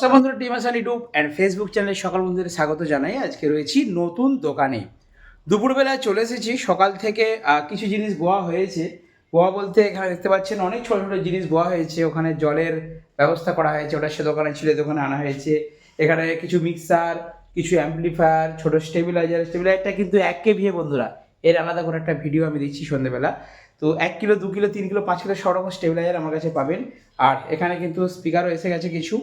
নমস্কার বন্ধুরা, team Asan YouTube and Facebook চ্যানেলে সকাল বন্ধুদের স্বাগত জানাই। আজকে রয়েছি নতুন দোকানে। দুপুরবেলায় চলে এসেছি, সকাল থেকে কিছু জিনিস বোয়া হয়েছে। বোয়া বলতে এখানে দেখতে পাচ্ছেন, অনেক ছোটো ছোটো জিনিস বোয়া হয়েছে। ওখানে জলের ব্যবস্থা করা হয়েছে, ওটা সে দোকানে ছিল দোকানে আনা হয়েছে। এখানে কিছু মিক্সার কিছু অ্যাম্পলিফায়ার ছোটো স্টেবিলাইজার স্টেবিলাইজারটা কিন্তু এক কে ভিয়ে বন্ধুরা এর আলাদা করে একটা ভিডিও আমি দিচ্ছি সন্ধ্যেবেলা তো এক কিলো, দু কিলো, তিন কিলো, পাঁচ কিলো, সব রকম স্টেবিলাইজার আমার কাছে পাবেন। আর এখানে কিন্তু স্পিকারও এসে গেছে কিছু।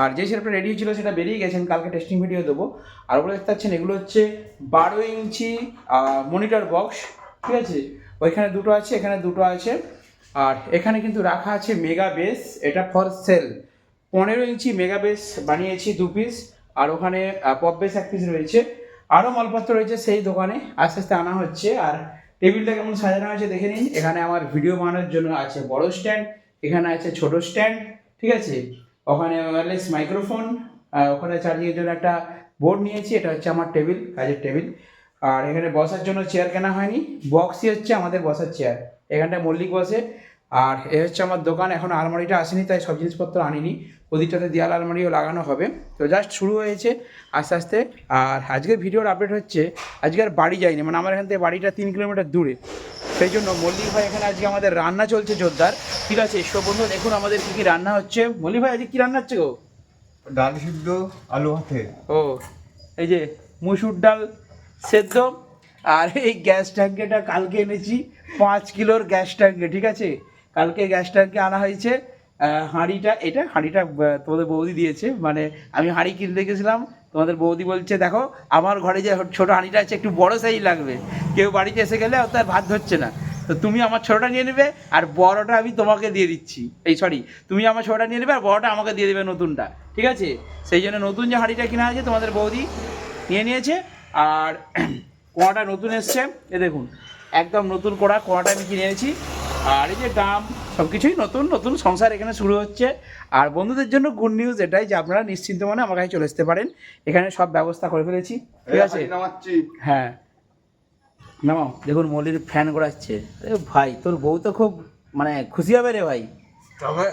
আর যে সেটটা রেডি ছিল সেটা বেরিয়ে গেছেন, কালকে টেস্টিং ভিডিও দেবো। আর ওগুলো দেখতে পাচ্ছেন, এগুলো হচ্ছে বারো ইঞ্চি মনিটর বক্স ঠিক আছে? ওইখানে দুটো আছে, এখানে দুটো আছে। আর এখানে কিন্তু রাখা আছে মেগা বেস এটা ফর সেল পনেরো ইঞ্চি মেগা বেস বানিয়েছি দু পিস আর ওখানে পপ বেস এক পিস রয়েছে। আরও মালপত্র রয়েছে সেই দোকানে। আস্তে আস্তে আনা হচ্ছে। আর টেবিলটা কেমন সাজানো হয়েছে দেখে নিন। এখানে আমার ভিডিও বানানোর জন্য আছে বড় স্ট্যান্ড, এখানে আছে ছোট স্ট্যান্ড, ঠিক আছে? ওখানে ওয়্যারলেস মাইক্রোফোন আর ওখানে চার্জিংয়ের জন্য একটা বোর্ড নিয়েছি, এটা হচ্ছে আমার টেবিল, কাজের টেবিল। আর এখানে বসার জন্য চেয়ার কেনা হয়নি। বক্সই হচ্ছে আমাদের বসার চেয়ার এখানটায় মল্লিক বসে। আর এ হচ্ছে আমার দোকান এখন আলমারিটা আসেনি তাই সব জিনিসপত্র আনিনি। ওদিকটাতে দেয়াল আলমারিও লাগানো হবে। তো জাস্ট শুরু হয়েছে আস্তে আস্তে। আর আজকের ভিডিওর আপডেট হচ্ছে আজকে আর বাড়ি যাইনি মানে আমার এখান থেকে বাড়িটা তিন কিলোমিটার দূরে। সেই জন্য মল্লিক ভাই এখানে আজকে আমাদের রান্না চলছে জোরদার। ঠিক আছে সব বন্ধু দেখুন আমাদের কী কী রান্না হচ্ছে। মল্লিক ভাই আজকে কী রান্না হচ্ছে গো? ডাল সিদ্ধ আলু হাতে ও এই যে মুসুর ডাল সেদ্ধ। আর এই গ্যাস ট্যাঙ্কেটা কালকে এনেছি পাঁচ কিলোর গ্যাস ট্যাঙ্কে ঠিক আছে? কালকে গ্যাস ট্যাঙ্কে আনা হয়েছে হাঁড়িটা, এটা হাঁড়িটা তোমাদের বৌদি দিয়েছে মানে আমি হাঁড়ি কিনতে গেছিলাম, তোমাদের বৌদি বলছে, দেখো, আমার ঘরে যে ছোটো হাঁড়িটা আছে, একটু বড় সাইজ লাগবে। কেউ বাড়িতে এসে গেলে তার ভাত ধরছে না। তো তুমি আমার ছোটোটা নিয়ে নেবে, আর বড়টা আমি তোমাকে দিয়ে দিচ্ছি। এই সরি তুমি আমার ছোটোটা নিয়ে নেবে, আর বড়টা আমাকে দিয়ে দেবে নতুনটা। ঠিক আছে? সেই জন্য নতুন যে হাঁড়িটা কেনা আছে তোমাদের বৌদি নিয়ে নিয়েছে। আর কোড়াটা নতুন এসছে, এ দেখুন, একদম নতুন কোড়া কোড়াটা আমি কিনে এনেছি। আর এই যে দাম সব কিছুই নতুন নতুন সংসার এখানে শুরু হচ্ছে। আর বন্ধুদের জন্য গুড নিউজ এটাই যে আপনারা নিশ্চিন্ত মনে আমার কাছে চলে আসতে পারেন। এখানে সব ব্যবস্থা করে ফেলেছি ঠিক আছে? হ্যাঁ। নামাও দেখুন মলির ফ্যান ঘোরাচ্ছে। এ ভাই তোর বউ তো খুব মানে খুশি হবে রে ভাই। তবে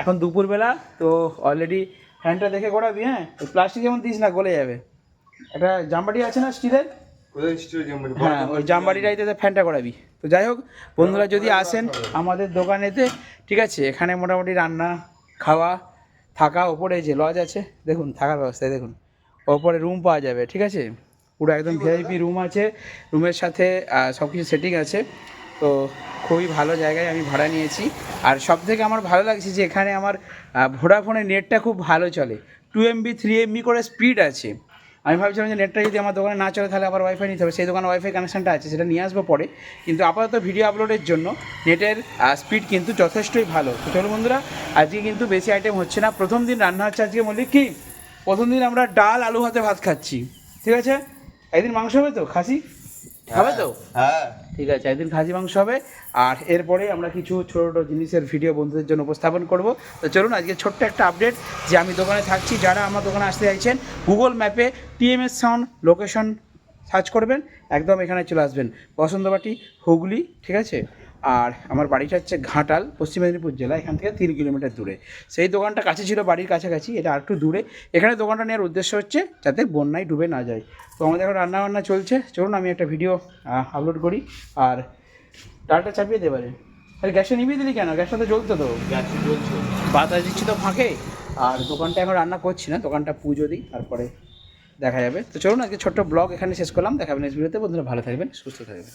এখন দুপুরবেলা তো অলরেডি ফ্যানটা দেখে করাবি হ্যাঁ? প্লাস্টিক যেমন দিস না গলে যাবে। একটা জামবাটি আছে না স্টিলের হ্যাঁ ওই জামবাটিটাইতে ফ্যানটা করাবি। তো যাই হোক বন্ধুরা যদি আসেন আমাদের দোকানেতে ঠিক আছে এখানে মোটামুটি রান্না খাওয়া থাকা ওপরে যে লজ আছে দেখুন থাকার ব্যবস্থা এই দেখুন ওপরে রুম পাওয়া যাবে ঠিক আছে? পুরো একদম ভিআইপি রুম আছে রুমের সাথে সব কিছু সেটিং আছে। তো খুবই ভালো জায়গায় আমি ভাড়া নিয়েছি। আর সব থেকে আমার ভালো লাগছে যে এখানে আমার ভোডাফোনের নেটটা খুব ভালো চলে। টু এমবি থ্রি এমবি করে স্পিড আছে। আমি ভাবছিলাম যে নেটটা যদি আমার দোকানে না চলে, তাহলে আবার ওয়াইফাই নিতে হবে। সেই দোকানে ওয়াইফাই কানেকশনটা আছে, সেটা নিয়ে আসব পরে। কিন্তু আপাতত ভিডিও আপলোডের জন্য নেটের স্পিড কিন্তু যথেষ্টই ভালো। তো চলো বন্ধুরা, আজকে কিন্তু বেশি আইটেম হচ্ছে না। প্রথম দিন রান্না হচ্ছে আজকে মল্লিক কি? প্রথম দিন আমরা ডাল, আলু হাতে ভাত খাচ্ছি। ঠিক আছে? একদিন মাংস হবে তো? খাসি? হবে তো? হ্যাঁ। ঠিক আছে একদিন খাসি মাংস হবে। আর এরপরে আমরা কিছু ছোটো ছোটো জিনিসের ভিডিও বন্ধুদের জন্য উপস্থাপন করব। তো চলুন আজকে ছোট্ট একটা আপডেট যে আমি দোকানে থাকছি। যারা আমার দোকানে আসতে চাইছেন গুগল ম্যাপে টিএমএস সাউন্ড লোকেশন সার্চ করবেন। একদম এখানে চলে আসবেন। বসন্তবাটি হুগলি ঠিক আছে? আর আমার বাড়িটা হচ্ছে ঘাটাল পশ্চিম মেদিনীপুর জেলা এখান থেকে তিন কিলোমিটার দূরে। সেই দোকানটা কাছে ছিল বাড়ির কাছাকাছি এটা আর একটু দূরে। এখানে দোকানটা নেওয়ার উদ্দেশ্য হচ্ছে যাতে বন্যায় ডুবে না যায়। তো আমাদের এখন রান্না বান্না চলছে। চলুন আমি একটা ভিডিও আপলোড করি। আর ডালটা চাপিয়ে দেবারে আরে গ্যাসটা নিভিয়ে দিলি কেন? গ্যাসটা তো জ্বলতো তো। গ্যাস জ্বলছে। বাতাস দিচ্ছি তো ফাঁকে। আর দোকানটা এখন রান্না করছি না দোকানটা পুজো দিই তারপরে দেখা যাবে। তো চলুন আজকে ছোট্ট ব্লগ এখানে শেষ করলাম। দেখাবেন নেক্সট ভিডিওতে বন্ধুরা ভালো থাকবেন সুস্থ থাকবেন।